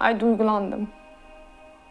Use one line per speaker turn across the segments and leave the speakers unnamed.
Ay duygulandım.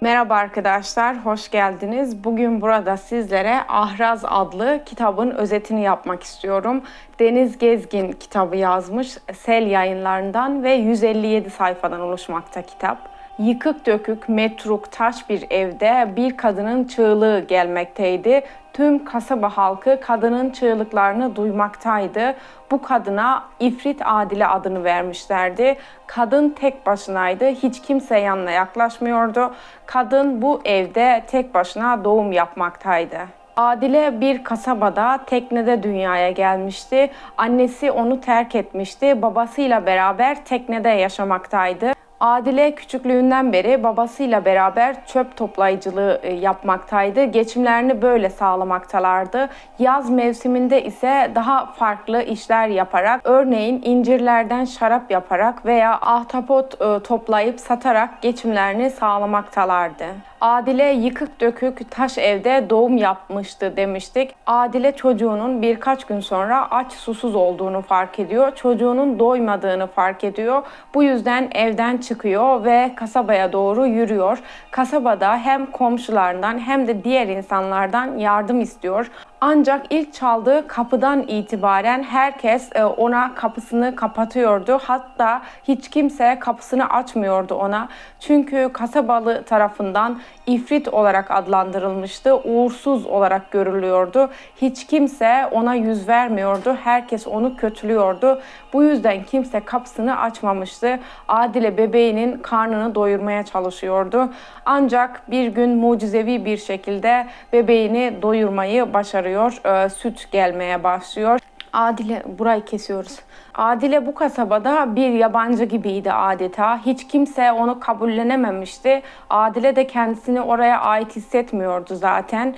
Merhaba arkadaşlar, hoş geldiniz. Bugün burada sizlere Ahraz adlı kitabın özetini yapmak istiyorum. Deniz Gezgin kitabı yazmış, Sel yayınlarından ve 157 sayfadan oluşmakta kitap. Yıkık dökük, metruk, taş bir evde bir kadının çığlığı gelmekteydi. Tüm kasaba halkı kadının çığlıklarını duymaktaydı. Bu kadına İfrit Adile adını vermişlerdi. Kadın tek başınaydı. Hiç kimse yanına yaklaşmıyordu. Kadın bu evde tek başına doğum yapmaktaydı. Adile bir kasabada teknede dünyaya gelmişti. Annesi onu terk etmişti. Babasıyla beraber teknede yaşamaktaydı. Adile küçüklüğünden beri babasıyla beraber çöp toplayıcılığı e, yapmaktaydı. Geçimlerini böyle sağlamaktalardı. Yaz mevsiminde ise daha farklı işler yaparak, örneğin incirlerden şarap yaparak veya ahtapot e, toplayıp satarak geçimlerini sağlamaktalardı. Adile yıkık dökük taş evde doğum yapmıştı demiştik. Adile çocuğunun birkaç gün sonra aç susuz olduğunu fark ediyor. Çocuğunun doymadığını fark ediyor. Bu yüzden evden çıkıyor ve kasabaya doğru yürüyor. Kasabada hem komşularından hem de diğer insanlardan yardım istiyor. Ancak ilk çaldığı kapıdan itibaren herkes e, ona kapısını kapatıyordu. Hatta hiç kimse kapısını açmıyordu ona. Çünkü kasabalı tarafından ifrit olarak adlandırılmıştı. Uğursuz olarak görülüyordu. Hiç kimse ona yüz vermiyordu. Herkes onu kötülüyordu. Bu yüzden kimse kapısını açmamıştı. Adile bebeğinin karnını doyurmaya çalışıyordu. Ancak bir gün mucizevi bir şekilde bebeğini doyurmayı başarıyor. Ee, süt gelmeye başlıyor. Adile burayı kesiyoruz. Adile bu kasabada bir yabancı gibiydi adeta. Hiç kimse onu kabullenememişti. Adile de kendisini oraya ait hissetmiyordu zaten.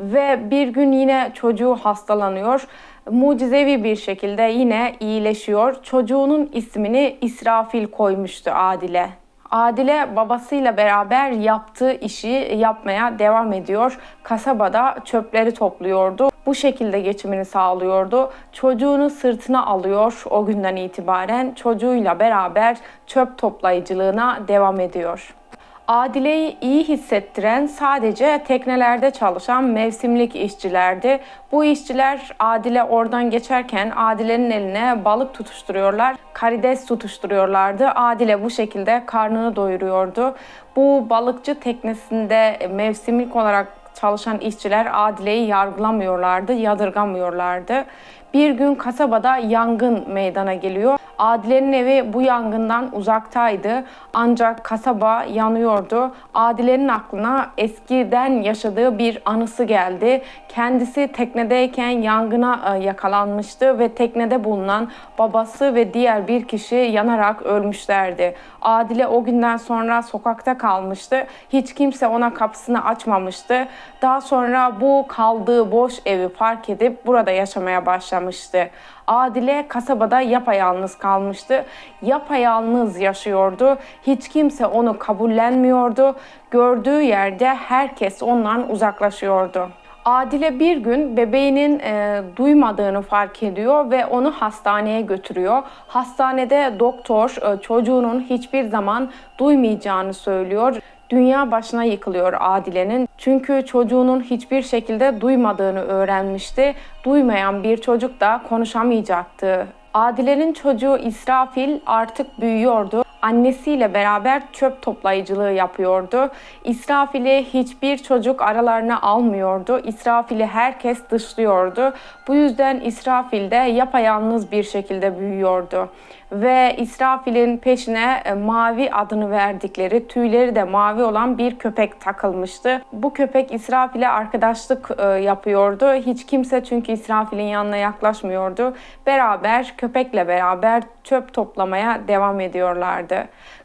Ve bir gün yine çocuğu hastalanıyor. Mucizevi bir şekilde yine iyileşiyor. Çocuğunun ismini İsrafil koymuştu Adile. Adile babasıyla beraber yaptığı işi yapmaya devam ediyor. Kasabada çöpleri topluyordu. Bu şekilde geçimini sağlıyordu. Çocuğunu sırtına alıyor o günden itibaren. Çocuğuyla beraber çöp toplayıcılığına devam ediyor. Adile'yi iyi hissettiren sadece teknelerde çalışan mevsimlik işçilerdi. Bu işçiler Adile oradan geçerken Adile'nin eline balık tutuşturuyorlar, karides tutuşturuyorlardı. Adile bu şekilde karnını doyuruyordu. Bu balıkçı teknesinde mevsimlik olarak çalışan işçiler Adile'yi yargılamıyorlardı, yadırgamıyorlardı. Bir gün kasabada yangın meydana geliyor. Adile'nin evi bu yangından uzaktaydı. Ancak kasaba yanıyordu. Adile'nin aklına eskiden yaşadığı bir anısı geldi. Kendisi teknedeyken yangına e, yakalanmıştı ve teknede bulunan babası ve diğer bir kişi yanarak ölmüşlerdi. Adile o günden sonra sokakta kalmıştı. Hiç kimse ona kapısını açmamıştı. Daha sonra bu kaldığı boş evi fark edip burada yaşamaya başlamıştı. Adile kasabada yapayalnız kalmıştı. Yapayalnız yaşıyordu. Hiç kimse onu kabullenmiyordu. Gördüğü yerde herkes ondan uzaklaşıyordu. Adile bir gün bebeğinin e, duymadığını fark ediyor ve onu hastaneye götürüyor. Hastanede doktor e, çocuğunun hiçbir zaman duymayacağını söylüyor. Dünya başına yıkılıyor Adile'nin. Çünkü çocuğunun hiçbir şekilde duymadığını öğrenmişti. Duymayan bir çocuk da konuşamayacaktı. Adile'nin çocuğu İsrafil artık büyüyordu. Annesiyle beraber çöp toplayıcılığı yapıyordu. İsrafil'i hiçbir çocuk aralarına almıyordu. İsrafil'i herkes dışlıyordu. Bu yüzden İsrafil de yapayalnız bir şekilde büyüyordu ve İsrafil'in peşine e, mavi adını verdikleri, tüyleri de mavi olan bir köpek takılmıştı. Bu köpek İsrafil'e arkadaşlık e, yapıyordu. Hiç kimse çünkü İsrafil'in yanına yaklaşmıyordu. Beraber köpekle beraber çöp toplamaya devam ediyorlardı.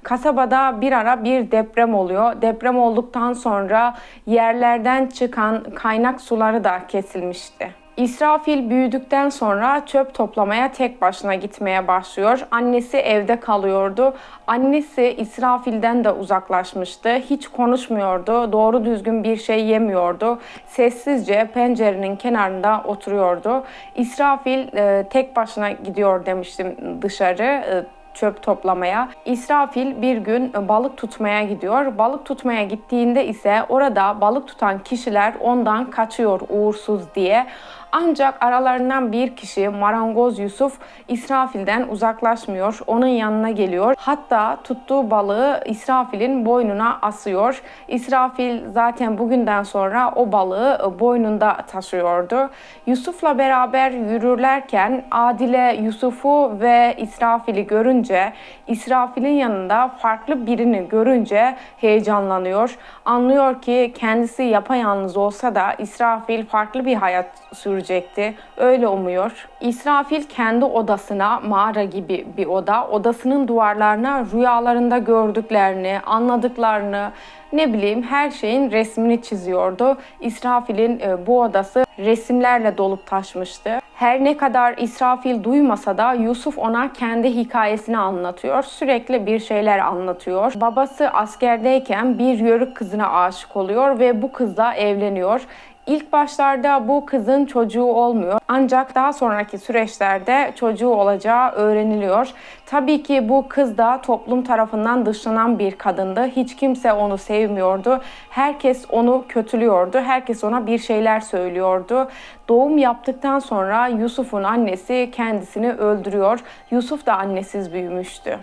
Kasabada bir ara bir deprem oluyor. Deprem olduktan sonra yerlerden çıkan kaynak suları da kesilmişti. İsrafil büyüdükten sonra çöp toplamaya tek başına gitmeye başlıyor. Annesi evde kalıyordu. Annesi İsrafil'den de uzaklaşmıştı. Hiç konuşmuyordu. Doğru düzgün bir şey yemiyordu. Sessizce pencerenin kenarında oturuyordu. İsrafil e, tek başına gidiyor demiştim dışarı. E, çöp toplamaya. İsrafil bir gün balık tutmaya gidiyor. Balık tutmaya gittiğinde ise orada balık tutan kişiler ondan kaçıyor uğursuz diye. Ancak aralarından bir kişi marangoz Yusuf İsrafil'den uzaklaşmıyor. Onun yanına geliyor. Hatta tuttuğu balığı İsrafil'in boynuna asıyor. İsrafil zaten bugünden sonra o balığı boynunda taşıyordu. Yusuf'la beraber yürürlerken Adile Yusuf'u ve İsrafil'i görünce, İsrafil'in yanında farklı birini görünce heyecanlanıyor. Anlıyor ki kendisi yapayalnız olsa da İsrafil farklı bir hayat sürecekti. Öyle umuyor. İsrafil kendi odasına mağara gibi bir oda, odasının duvarlarına rüyalarında gördüklerini, anladıklarını, ne bileyim her şeyin resmini çiziyordu. İsrafil'in e, bu odası resimlerle dolup taşmıştı. Her ne kadar İsrafil duymasa da Yusuf ona kendi hikayesini anlatıyor. Sürekli bir şeyler anlatıyor. Babası askerdeyken bir yörük kızına aşık oluyor ve bu kızla evleniyor. İlk başlarda bu kızın çocuğu olmuyor. Ancak daha sonraki süreçlerde çocuğu olacağı öğreniliyor. Tabii ki bu kız da toplum tarafından dışlanan bir kadındı. Hiç kimse onu sevmiyordu. Herkes onu kötülüyordu. Herkes ona bir şeyler söylüyordu. Doğum yaptıktan sonra Yusuf'un annesi kendisini öldürüyor. Yusuf da annesiz büyümüştü.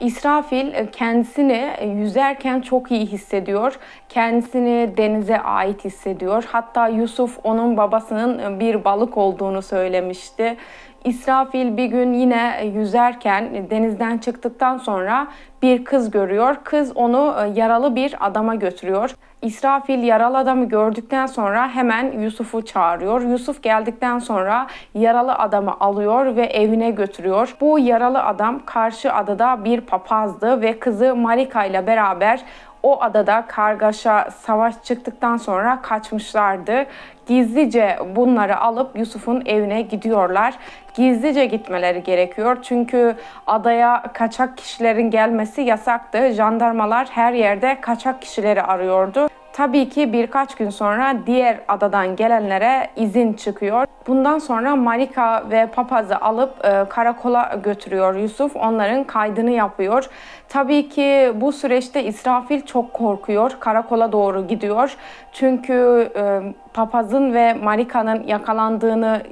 İsrafil e, kendisini e, yüzerken çok iyi hissediyor. Kendisini denize ait hissediyor. Hatta Yusuf onun babasının e, bir balık olduğunu söylemişti. İsrafil bir gün yine yüzerken denizden çıktıktan sonra bir kız görüyor. Kız onu yaralı bir adama götürüyor. İsrafil yaralı adamı gördükten sonra hemen Yusuf'u çağırıyor. Yusuf geldikten sonra yaralı adamı alıyor ve evine götürüyor. Bu yaralı adam karşı adada bir papazdı ve kızı Marika ile beraber o adada kargaşa, savaş çıktıktan sonra kaçmışlardı. Gizlice bunları alıp Yusuf'un evine gidiyorlar. Gizlice gitmeleri gerekiyor çünkü adaya kaçak kişilerin gelmesi yasaktı. Jandarmalar her yerde kaçak kişileri arıyordu. Tabii ki birkaç gün sonra diğer adadan gelenlere izin çıkıyor. Bundan sonra Marika ve papazı alıp e, karakola götürüyor Yusuf. Onların kaydını yapıyor. Tabii ki bu süreçte İsrafil çok korkuyor. Karakola doğru gidiyor. Çünkü e, papazın ve Marika'nın yakalandığını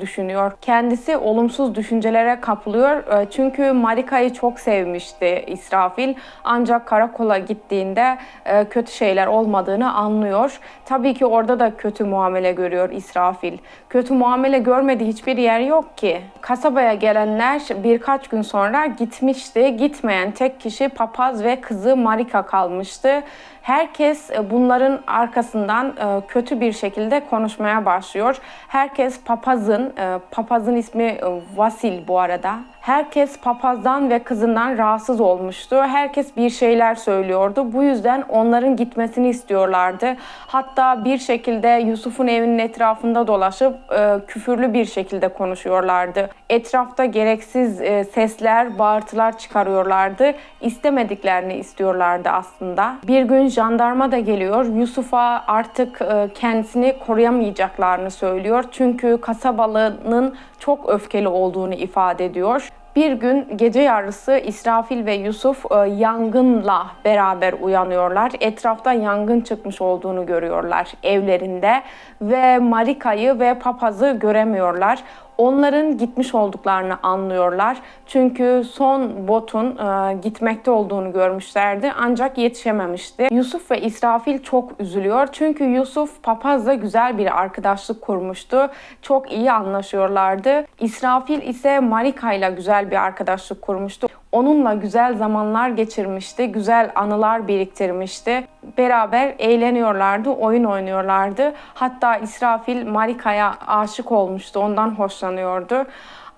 düşünüyor. Kendisi olumsuz düşüncelere kapılıyor. E, çünkü Marika'yı çok sevmişti İsrafil. Ancak karakola gittiğinde e, kötü şeyler olmadığını anlıyor. Tabii ki orada da kötü muamele görüyor İsrafil. Kötü muamele görmediği hiçbir yer yok ki. Kasabaya gelenler birkaç gün sonra gitmişti. Gitmeyen tek kişi papaz ve kızı Marika kalmıştı. Herkes e, bunların arkasından kötü bir şekilde konuşmaya başlıyor. Herkes papazın, papazın ismi Vasil bu arada. Herkes papazdan ve kızından rahatsız olmuştu. Herkes bir şeyler söylüyordu. Bu yüzden onların gitmesini istiyorlardı. Hatta bir şekilde Yusuf'un evinin etrafında dolaşıp e, küfürlü bir şekilde konuşuyorlardı. Etrafta gereksiz e, sesler, bağırtılar çıkarıyorlardı. İstemediklerini istiyorlardı aslında. Bir gün jandarma da geliyor. Yusuf'a artık e, kendisini koruyamayacaklarını söylüyor. Çünkü kasabalının çok öfkeli olduğunu ifade ediyor. Bir gün gece yarısı İsrafil ve Yusuf e, yangınla beraber uyanıyorlar. Etrafta yangın çıkmış olduğunu görüyorlar evlerinde ve Marika'yı ve papazı göremiyorlar onların gitmiş olduklarını anlıyorlar. Çünkü son botun e, gitmekte olduğunu görmüşlerdi ancak yetişememişti. Yusuf ve İsrafil çok üzülüyor. Çünkü Yusuf papazla güzel bir arkadaşlık kurmuştu. Çok iyi anlaşıyorlardı. İsrafil ise Marika ile güzel bir arkadaşlık kurmuştu. Onunla güzel zamanlar geçirmişti, güzel anılar biriktirmişti. Beraber eğleniyorlardı, oyun oynuyorlardı. Hatta İsrafil Marika'ya aşık olmuştu, ondan hoşlanıyordu.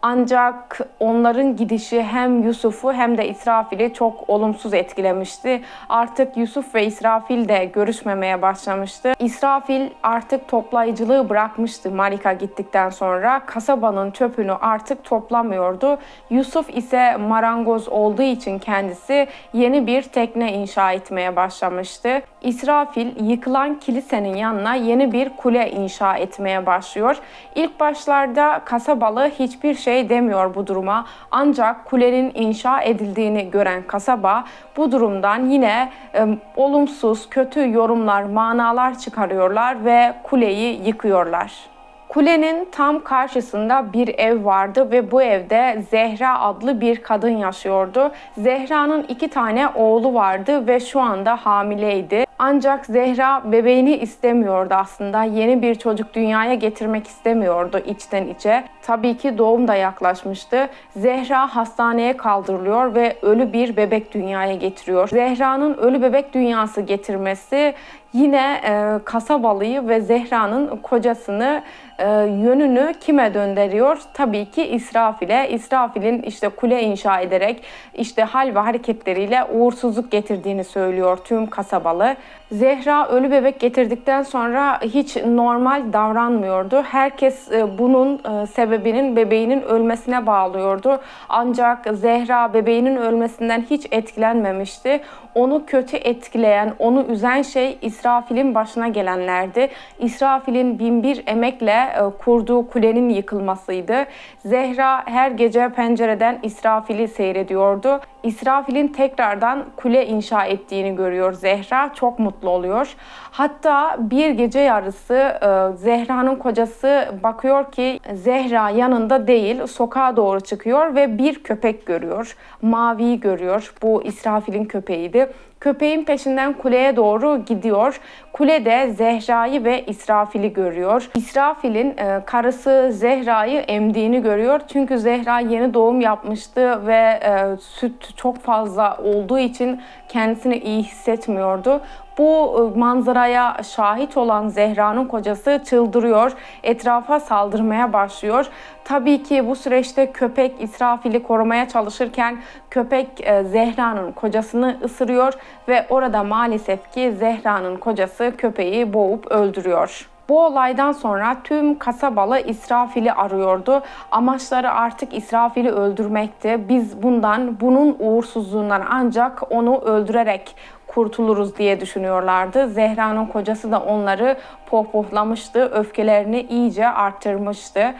Ancak onların gidişi hem Yusuf'u hem de İsrafil'i çok olumsuz etkilemişti. Artık Yusuf ve İsrafil de görüşmemeye başlamıştı. İsrafil artık toplayıcılığı bırakmıştı Marika gittikten sonra. Kasabanın çöpünü artık toplamıyordu. Yusuf ise marangoz olduğu için kendisi yeni bir tekne inşa etmeye başlamıştı. İsrafil yıkılan kilisenin yanına yeni bir kule inşa etmeye başlıyor. İlk başlarda kasabalı hiçbir şey demiyor bu duruma. Ancak kulenin inşa edildiğini gören kasaba bu durumdan yine e, olumsuz, kötü yorumlar, manalar çıkarıyorlar ve kuleyi yıkıyorlar. Kulenin tam karşısında bir ev vardı ve bu evde Zehra adlı bir kadın yaşıyordu. Zehra'nın iki tane oğlu vardı ve şu anda hamileydi. Ancak Zehra bebeğini istemiyordu aslında. Yeni bir çocuk dünyaya getirmek istemiyordu içten içe. Tabii ki doğum da yaklaşmıştı. Zehra hastaneye kaldırılıyor ve ölü bir bebek dünyaya getiriyor. Zehra'nın ölü bebek dünyası getirmesi yine e, kasabalıyı ve Zehra'nın kocasını e, yönünü kime döndürüyor? Tabii ki İsrafil'e. İsrafil'in işte kule inşa ederek işte hal ve hareketleriyle uğursuzluk getirdiğini söylüyor tüm kasabalı. Zehra ölü bebek getirdikten sonra hiç normal davranmıyordu. Herkes e, bunun e, sebebinin bebeğinin ölmesine bağlıyordu. Ancak Zehra bebeğinin ölmesinden hiç etkilenmemişti. Onu kötü etkileyen, onu üzen şey İsrafil'in başına gelenlerdi. İsrafil'in binbir emekle e, kurduğu kulenin yıkılmasıydı. Zehra her gece pencereden İsrafil'i seyrediyordu. İsrafil'in tekrardan kule inşa ettiğini görüyor Zehra. Çok mutlu oluyor. Hatta bir gece yarısı e, Zehra'nın kocası bakıyor ki Zehra yanında değil sokağa doğru çıkıyor ve bir köpek görüyor. Maviyi görüyor. Bu İsrafil'in köpeğiydi. Köpeğin peşinden kuleye doğru gidiyor. Kulede Zehra'yı ve İsrafil'i görüyor. İsrafil'in e, karısı Zehra'yı emdiğini görüyor. Çünkü Zehra yeni doğum yapmıştı ve e, süt çok fazla olduğu için kendisini iyi hissetmiyordu. Bu e, manzaraya şahit olan Zehra'nın kocası çıldırıyor, etrafa saldırmaya başlıyor. Tabii ki bu süreçte köpek İsrafil'i korumaya çalışırken köpek e, Zehra'nın kocasını ısırıyor ve orada maalesef ki Zehra'nın kocası köpeği boğup öldürüyor. Bu olaydan sonra tüm kasabalı İsrafil'i arıyordu. Amaçları artık İsrafil'i öldürmekti. Biz bundan, bunun uğursuzluğundan ancak onu öldürerek kurtuluruz diye düşünüyorlardı. Zehra'nın kocası da onları pohpohlamıştı, öfkelerini iyice arttırmıştı.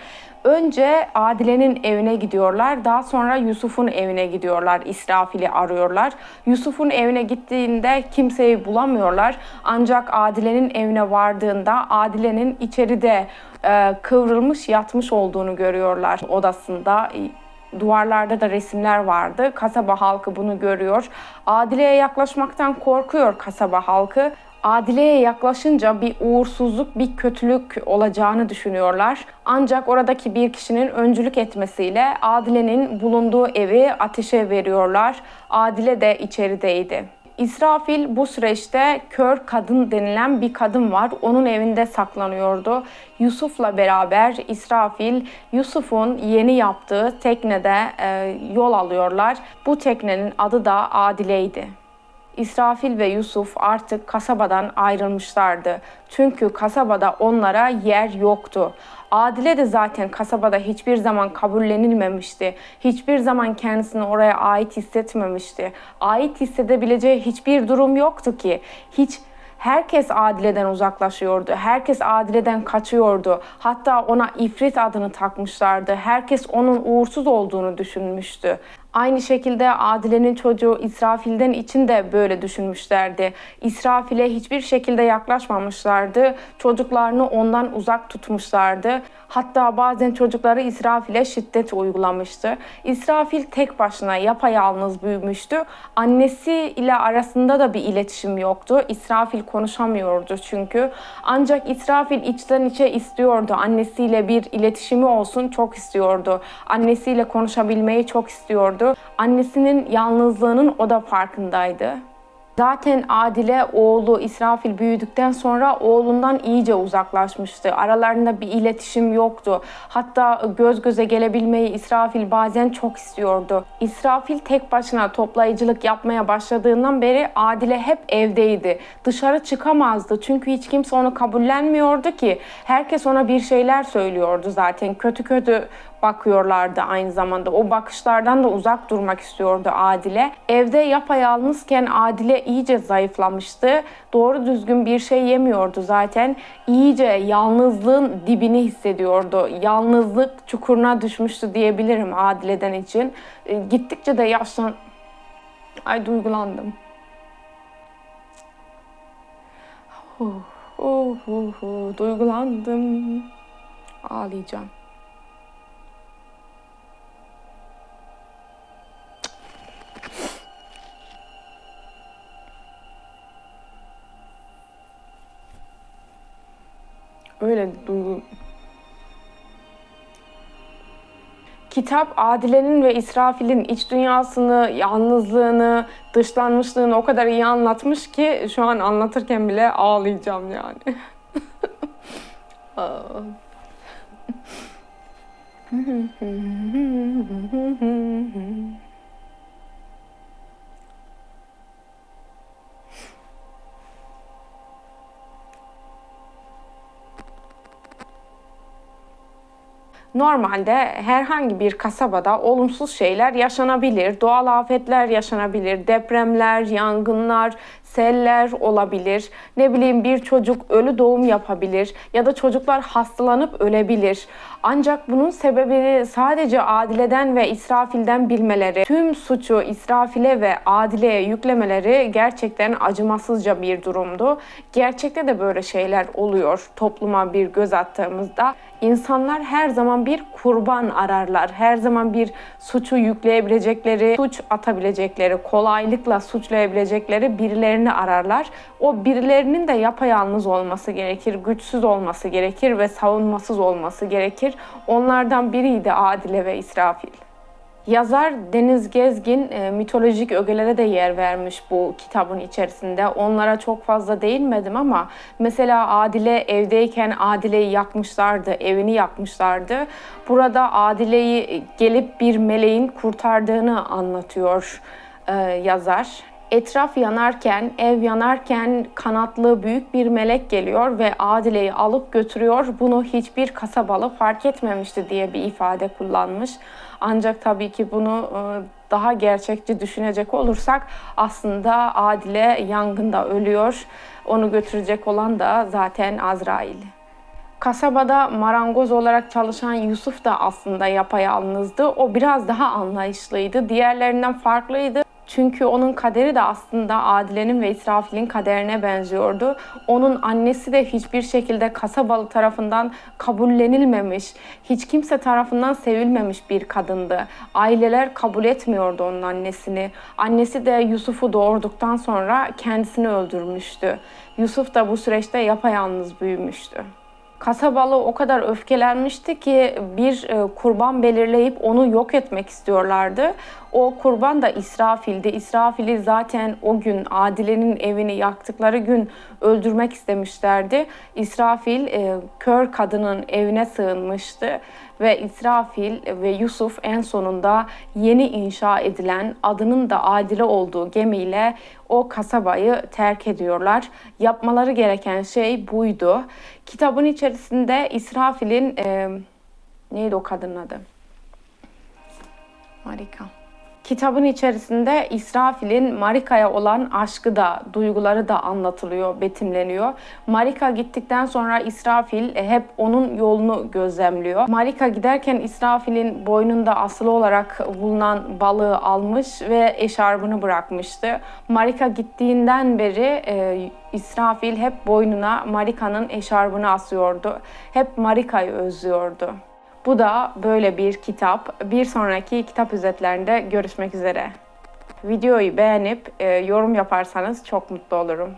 Önce Adile'nin evine gidiyorlar. Daha sonra Yusuf'un evine gidiyorlar. İsrafil'i arıyorlar. Yusuf'un evine gittiğinde kimseyi bulamıyorlar. Ancak Adile'nin evine vardığında Adile'nin içeride e, kıvrılmış yatmış olduğunu görüyorlar odasında duvarlarda da resimler vardı. Kasaba halkı bunu görüyor. Adile'ye yaklaşmaktan korkuyor kasaba halkı. Adile'ye yaklaşınca bir uğursuzluk, bir kötülük olacağını düşünüyorlar. Ancak oradaki bir kişinin öncülük etmesiyle Adile'nin bulunduğu evi ateşe veriyorlar. Adile de içerideydi. İsrafil bu süreçte kör kadın denilen bir kadın var. Onun evinde saklanıyordu. Yusuf'la beraber İsrafil Yusuf'un yeni yaptığı teknede e, yol alıyorlar. Bu teknenin adı da Adile'ydi. İsrafil ve Yusuf artık kasabadan ayrılmışlardı. Çünkü kasabada onlara yer yoktu. Adile de zaten kasabada hiçbir zaman kabullenilmemişti. Hiçbir zaman kendisini oraya ait hissetmemişti. Ait hissedebileceği hiçbir durum yoktu ki. Hiç Herkes Adile'den uzaklaşıyordu. Herkes Adile'den kaçıyordu. Hatta ona İfrit adını takmışlardı. Herkes onun uğursuz olduğunu düşünmüştü. Aynı şekilde Adile'nin çocuğu İsrafil'den için de böyle düşünmüşlerdi. İsrafil'e hiçbir şekilde yaklaşmamışlardı. Çocuklarını ondan uzak tutmuşlardı. Hatta bazen çocukları İsrafil'e şiddet uygulamıştı. İsrafil tek başına yapayalnız büyümüştü. Annesi ile arasında da bir iletişim yoktu. İsrafil konuşamıyordu çünkü. Ancak İsrafil içten içe istiyordu. Annesiyle bir iletişimi olsun çok istiyordu. Annesiyle konuşabilmeyi çok istiyordu. Annesinin yalnızlığının o da farkındaydı. Zaten Adile oğlu İsrafil büyüdükten sonra oğlundan iyice uzaklaşmıştı. Aralarında bir iletişim yoktu. Hatta göz göze gelebilmeyi İsrafil bazen çok istiyordu. İsrafil tek başına toplayıcılık yapmaya başladığından beri Adile hep evdeydi. Dışarı çıkamazdı çünkü hiç kimse onu kabullenmiyordu ki. Herkes ona bir şeyler söylüyordu zaten. Kötü kötü bakıyorlardı aynı zamanda. O bakışlardan da uzak durmak istiyordu Adile. Evde yapayalnızken Adile iyice zayıflamıştı. Doğru düzgün bir şey yemiyordu zaten. İyice yalnızlığın dibini hissediyordu. Yalnızlık çukuruna düşmüştü diyebilirim Adile'den için. E, Gittikçe de yaşlan... Ay duygulandım. Huh, huh, huh, huh. Duygulandım. Ağlayacağım. Öyle duygu... Kitap Adile'nin ve İsrafil'in iç dünyasını, yalnızlığını, dışlanmışlığını o kadar iyi anlatmış ki şu an anlatırken bile ağlayacağım yani. Normalde herhangi bir kasabada olumsuz şeyler yaşanabilir. Doğal afetler yaşanabilir. Depremler, yangınlar, seller olabilir. Ne bileyim bir çocuk ölü doğum yapabilir ya da çocuklar hastalanıp ölebilir. Ancak bunun sebebini sadece Adile'den ve İsrafil'den bilmeleri, tüm suçu İsrafil'e ve Adile'ye yüklemeleri gerçekten acımasızca bir durumdu. Gerçekte de böyle şeyler oluyor topluma bir göz attığımızda. İnsanlar her zaman bir kurban ararlar. Her zaman bir suçu yükleyebilecekleri, suç atabilecekleri, kolaylıkla suçlayabilecekleri birilerini ararlar. O birilerinin de yapayalnız olması gerekir, güçsüz olması gerekir ve savunmasız olması gerekir. Onlardan biriydi Adile ve İsrafil. Yazar Deniz Gezgin e, mitolojik ögelere de yer vermiş bu kitabın içerisinde. Onlara çok fazla değinmedim ama mesela Adile evdeyken Adile'yi yakmışlardı, evini yakmışlardı. Burada Adile'yi gelip bir meleğin kurtardığını anlatıyor e, yazar. Etraf yanarken, ev yanarken kanatlı büyük bir melek geliyor ve Adile'yi alıp götürüyor. Bunu hiçbir kasabalı fark etmemişti diye bir ifade kullanmış. Ancak tabii ki bunu e, daha gerçekçi düşünecek olursak aslında Adile yangında ölüyor. Onu götürecek olan da zaten Azrail. Kasabada marangoz olarak çalışan Yusuf da aslında yapayalnızdı. O biraz daha anlayışlıydı. Diğerlerinden farklıydı. Çünkü onun kaderi de aslında Adile'nin ve İsrafil'in kaderine benziyordu. Onun annesi de hiçbir şekilde kasabalı tarafından kabullenilmemiş, hiç kimse tarafından sevilmemiş bir kadındı. Aileler kabul etmiyordu onun annesini. Annesi de Yusuf'u doğurduktan sonra kendisini öldürmüştü. Yusuf da bu süreçte yapayalnız büyümüştü. Kasabalı o kadar öfkelenmişti ki bir e, kurban belirleyip onu yok etmek istiyorlardı. O kurban da İsrafil'di. İsrafil'i zaten o gün Adile'nin evini yaktıkları gün öldürmek istemişlerdi. İsrafil e, kör kadının evine sığınmıştı ve İsrafil ve Yusuf en sonunda yeni inşa edilen adının da Adile olduğu gemiyle o kasabayı terk ediyorlar. Yapmaları gereken şey buydu. Kitabın içerisinde İsrafil'in e, neydi o kadının adı? Marika. Kitabın içerisinde İsrafil'in Marika'ya olan aşkı da, duyguları da anlatılıyor, betimleniyor. Marika gittikten sonra İsrafil e, hep onun yolunu gözlemliyor. Marika giderken İsrafil'in boynunda asılı olarak bulunan balığı almış ve eşarbını bırakmıştı. Marika gittiğinden beri e, İsrafil hep boynuna Marika'nın eşarbını asıyordu. Hep Marika'yı özlüyordu. Bu da böyle bir kitap. Bir sonraki kitap özetlerinde görüşmek üzere. Videoyu beğenip e, yorum yaparsanız çok mutlu olurum.